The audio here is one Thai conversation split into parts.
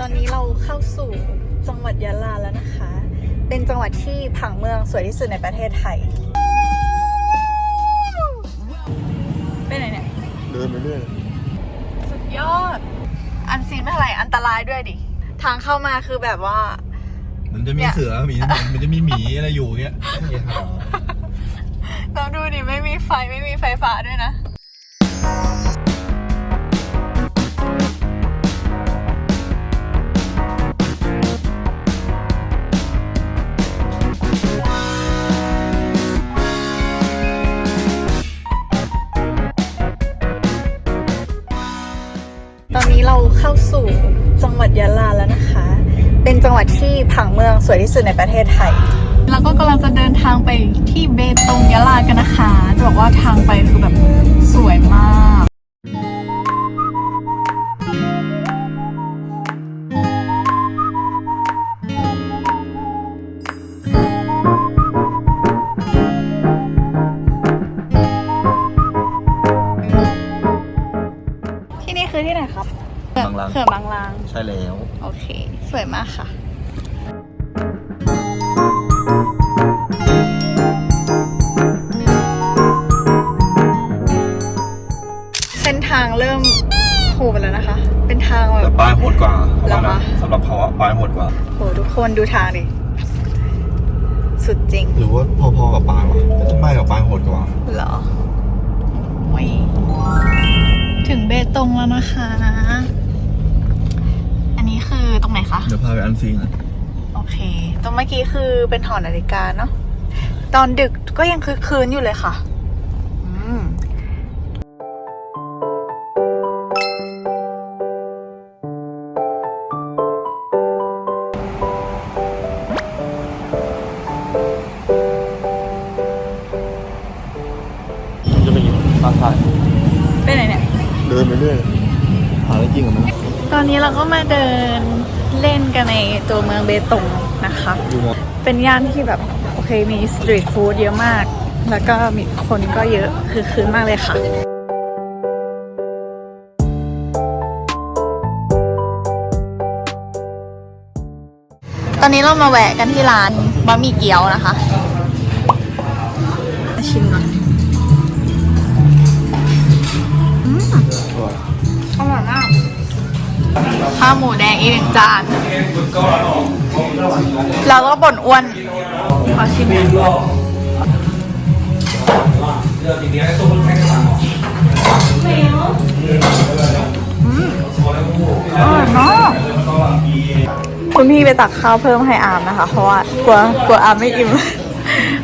ตอนนี้เราเข้าสู่จังหวัดยะลาแล้วนะคะ เป็นจังหวัดที่ผังเมืองสวยที่สุดในประเทศไทย ไปไหนเนี่ย เดินไปเรื่อยสุดยอด อันซีนไม่เท่าไหร่อันตรายด้วยดิ ทางเข้ามาคือแบบว่า มันจะมีเนี่ยเสือหมีมันจะมีหมีอะไรอยู่เงี้ยเราดูดิไม่มีไฟไม่มีไฟฟ้าด้วยนะ ยะลาแล้วนะคะ เป็นจังหวัดที่ผังเมืองสวยที่สุดในประเทศไทยเราก็กำลังจะเดินทางไปที่เบตงยะลากันนะคะ จะบอกว่าทางไปคือแบบสวยมากที่นี่คือที่ไหนครับบางลางเขื่อนบางลางใช่แล้ว โอเค สวยมากค่ะ เส้นทางเริ่มโหไปแล้วนะคะ เป็นทางแบแต่บปลายโหดกว่าเหรอคะสำหรับเขาอะปลายโหดกว่า โหทุกคนดูทางดิ สุดจริงหรือว่าพอๆกับปลายวะแต่ทำไมกับปลายโหดกว่า เหรอโอ้ยถึงเบตงแล้วนะคะอันนี้คือ ตรงไหนคะ เดี๋ยวพาไปอันซีนโอเค ตรงเมื่อกี้คือเป็นหอนาฬิกาเนาะ ตอนดึกก็ยังคือคืนอยู่เลยค่ะ อืมจะไปอยู่ทางซ้ายไปไหนเนี่ย เดินไปเรื่อย หาอะไรกินกับมัน ตอนนี้เราก็มาเดินเล่นกันในตัวเมืองเบตงนะคะ เป็นย่านที่แบบ โอเคมีสตรีทฟู้ดเยอะมาก แล้วก็มีคนก็เยอะคือคืนมากเลยค่ะตอนนี้เรามาแวะกันที่ร้านบะหมี่เกี๊ยวนะคะ ชิมหน่อยอร่อยมาก ข้าวหมูแดงอีกหนึ่งจาน เราก็บ่นอ้วน ขอชิมอยอืมอร่อยมากคุณพี่ไปตักข้าวเพิ่มให้อามนะคะ เพราะว่ากลัวกลัวอามไม่อิ่ม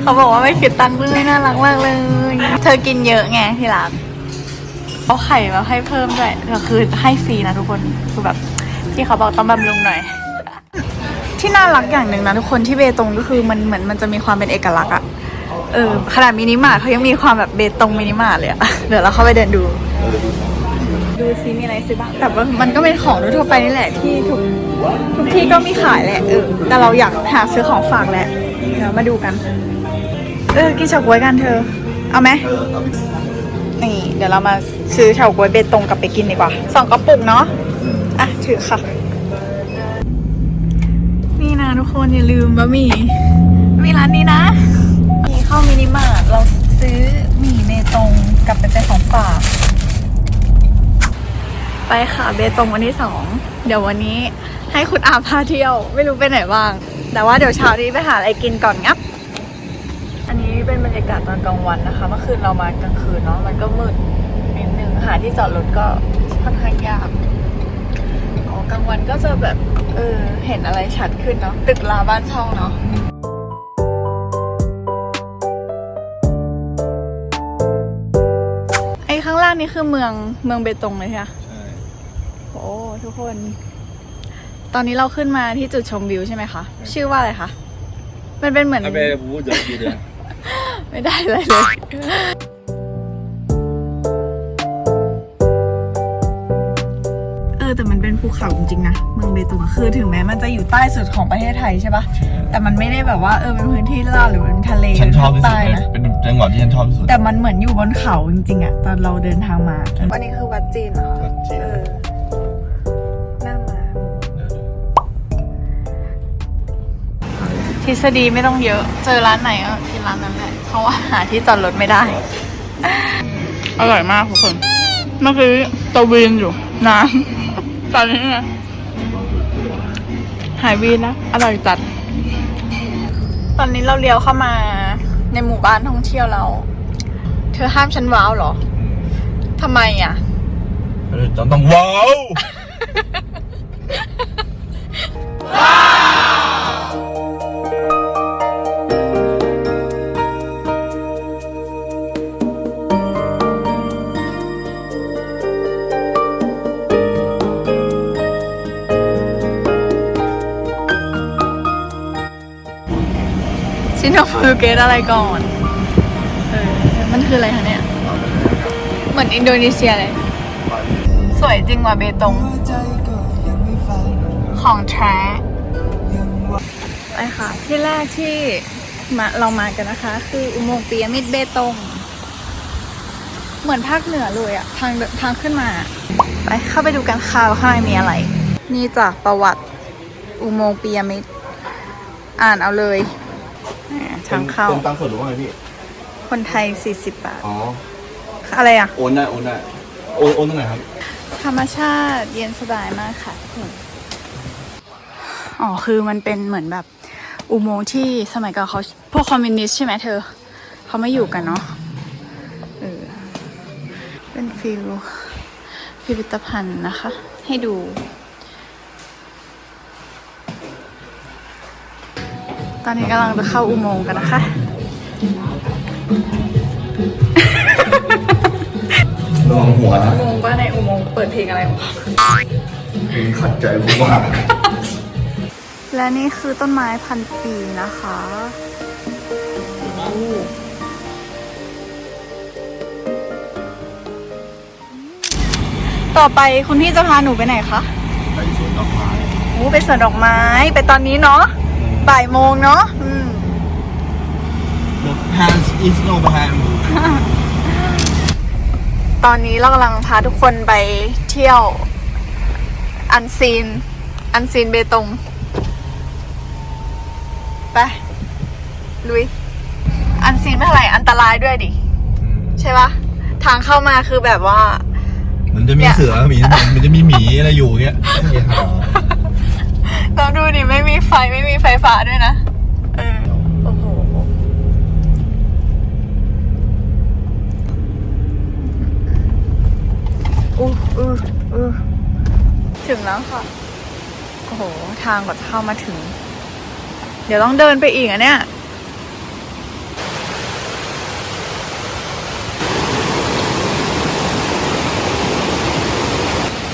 เขาบอกว่าไม่คิดตังค์ด้วยน่ารักมากเลย เธอกินเยอะไงที่ร้าน เอาไข่มาให้เพิ่มด้วยก็คือให้ฟรีนะทุกคนคือแบบที่เขาบอกต้องบำรุงหน่อย ที่น่ารักอย่างหนึ่งนะทุกคนที่เบตงก็คือมันเหมือนมันจะมีความเป็นเอกลักษณ์อะเออขนาดมินิมาร์ทเขายังมีความแบบเบตงมินิมาร์ทเลยอะเดี๋ยวเราเข้าไปเดินดู ดูซิมีอะไรซื้อบ้างแต่ว่ามันก็เป็นของทั่วไปนี่แหละที่ทุกทุกที่ก็มีขายแหละเออแต่เราอยากหาซื้อของฝากแหละเดี๋ยวมาดูกัน เออกินเฉาก๊วยกันเธอ เอาไหม นี่ เดี๋ยวเรามาซื้อเฉาก๊วยเบตงกลับไปกินดีกว่าสองกระปุกเนาะอะถือค่ะ นี่นะทุกคนอย่าลืมบะหมี่มีร้านนี้นะมีเข้ามินิมาร์ทเราซื้อหมี่เบตงกลับไปเป็นของฝากไปค่ะเบตงวันที่สองเดี๋ยววันนี้ให้คุณอาพาเที่ยว ไม่รู้ไปไหนบ้าง แต่ว่าเดี๋ยวเช้านี้ไปหาอะไรกินก่อนงับอัน เป็นบรรยากาศตอนกลางวันนะคะ เมื่อคืนเรามากลางคืนเนาะมันก็มืดนิดนึงหาที่จอดรถก็ค่อนข้างยากอ๋อกลางวันก็จะแบบเออเห็นอะไรชัดขึ้นเนาะตึกราบ้านช่องเนาะไอ้ข้างล่างนี่คือเมืองเมืองเบตงเลยใช่ไหมใช่โอ้ทุกคน ตอนนี้เราขึ้นมาที่จุดชมวิวใช่ไหมคะ ชื่อว่าอะไรคะ มันเป็นเหมือนถ้าไปพูดจะกินเลย ไม่ได้อะไรเลย เออแต่มันเป็นภูเขาจริงๆนะเมืองเบตงอะคือถึงแม้มันจะอยู่ใต้สุดของประเทศไทยใช่ปะแต่มันไม่ได้แบบว่าเออเป็นพื้นที่ราบหรือเป็นทะเลฉันชอบที่สุดใต้เลยนะ เป็นจังหวัดที่ฉันชอบที่สุดแต่มันเหมือนอยู่บนเขาจริงๆอะตอนเราเดินทางมาวันนี้คือวัดจีนเหรอคะวัดจีนเออ ทฤษฎีไม่ต้องเยอะ เจอร้านไหนก็กินร้านนั้นแหละเพราะว่าหาที่จอดรถไม่ได้ อร่อยมากทุกคน เมื่อกี้ตะวีนอยู่นานตอนนี้นะหายวีนแล้วอร่อยจัด ตอนนี้เราเลี้ยวเข้ามาในหมู่บ้านท่องเที่ยวแล้วเธอห้ามฉันว้าวเหรอทำไมอะเออต้องต้องว้าว ซินโนฟูเกตอะไรก่อนเออมันคืออะไรคะเนี่ย เหมือนอินโดนีเซียเลย สวยจริงว่ะเบตง ของแท้ไปค่ะ ที่แรกที่มาเรามากันนะคะ คืออุโมงค์ปียมิตรเบตง เหมือนภาคเหนือเลยอะทางทางขึ้นมา ไปเข้าไปดูกันค่ะว่าข้างในมีอะไร นี่จากประวัติอุโมงค์ปียมิตรอ่านเอาเลย อ่าทางเข้า เป็นตังค์สดหรือว่าไงพี่ คนไทย 40 บาท อ๋อ อะไรอะ โอนได้ โอนได้ โอนโอนตรงไหนครับ ธรรมชาติเย็นสบายมากค่ะทุกคนอ๋อ คือมันเป็นเหมือนแบบอุโมงค์ที่สมัยก่อนเขาพวกคอมมิวนิสต์ใช่ไหมเธอ เขาไม่อยู่กันเนาะเออเป็นฟิลพิพิธภัณฑ์นะคะ ให้ดู อนนี้กำลังจะเข้าอุโมงค์กันนะคะระวังหัวนะงงว่าในอุโมงค์เปิดเพลงอะไรของเขาเป็นขัดใจผมว่าและนี่คือต้นไม้พันปีนะคะโอ้ต่อไปคุณพี่จะพาหนูไปไหนคะ ไปสวนดอกไม้โอ้ไปสวนดอกไม้ ไปตอนนี้เนาะ บ่ายโมงเนาะอืม The hands is no behind ตอนนี้เรากำลังพาทุกคนไปเที่ยว อันซีน อันซีนเบตง ไป ลุย อันซีนไม่เท่าไหร่อันตรายด้วยดิ ใช่ปะทางเข้ามาคือแบบว่า มันจะมีเนี่ยเสือหมีมันจะมีหมีอะไรอยู่เงี้ยอย่าหา เราดูดิไม่มีไฟไม่มีไฟฟ้าด้วยนะ เออ โอ้โห อู้อู้อู้ถึงแล้วค่ะ โอ้โห ทางกว่าจะเข้ามาถึง เดี๋ยวต้องเดินไปอีกอะเนี่ย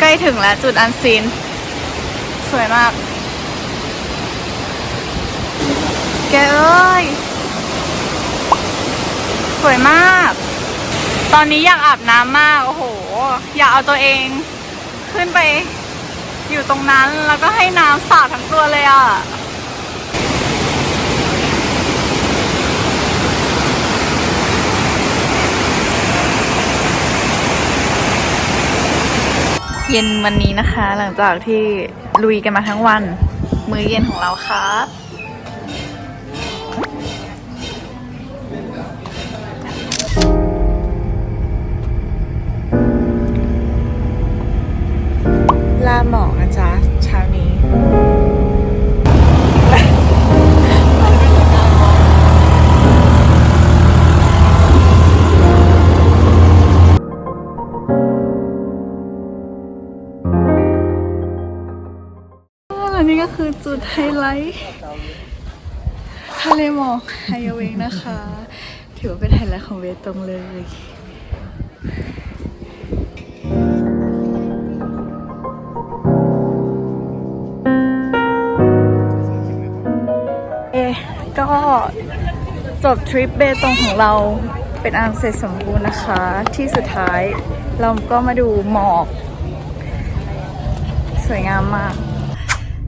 ใกล้ถึงแล้วจุดอันซีน สวยมาก แกเอ้ย สวยมาก ตอนนี้อยากอาบน้ำมาก โอ้โห อยากเอาตัวเอง ขึ้นไป อยู่ตรงนั้นแล้วก็ให้น้ำสาดทั้งตัวเลยอะเย็นวันนี้นะคะ หลังจากที่ลุยกันมาทั้งวัน มื้อเย็นของเราครับ คือจุดไฮไลท์ทะเลหมอกไฮเวงนะคะ ถือว่าเป็นไฮไลท์ของเวตงเลยเอะก็จบทริปเบตงของเราเป็นอันเสร็จสมบูรณ์นะคะ ที่สุดท้ายเราก็มาดูหมอก สวยงามมาก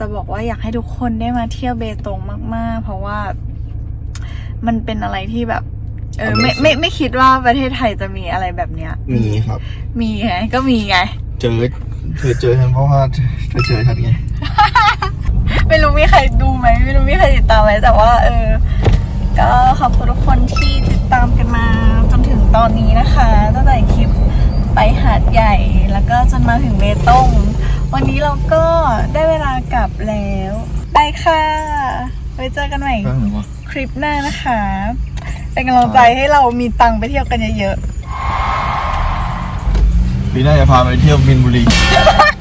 จะบอกว่าอยากให้ทุกคนได้มาเที่ยวเบตงมาก ๆ เพราะว่ามันเป็นอะไรที่แบบ เออไม่ไม่ไม่คิดว่าประเทศไทยจะมีอะไรแบบเนี้ย มีครับ มีไงก็มีไง เจอเธอเจอฉันเพราะว่าเธอเจอฉันไง ไม่รู้มีใครดูไหมไม่รู้มีใครติดตามไหมแต่ว่า เออ ก็ขอบคุณทุกคนที่ติดตามกันมาจนถึงตอนนี้นะคะตั้งแต่คลิปไปหาดใหญ่แล้วก็จนมาถึงเบตง วันนี้เราก็ได้เวลากลับแล้วไปค่ะไว้เจอกันใหม่แป๊บหนึงวะคลิปหน้านะคะ เป็นกำลังใจให้เรามีตังค์ไปเที่ยวกันเยอะปีหน้าจะพาไปเที่ยวมินบุรี ๆ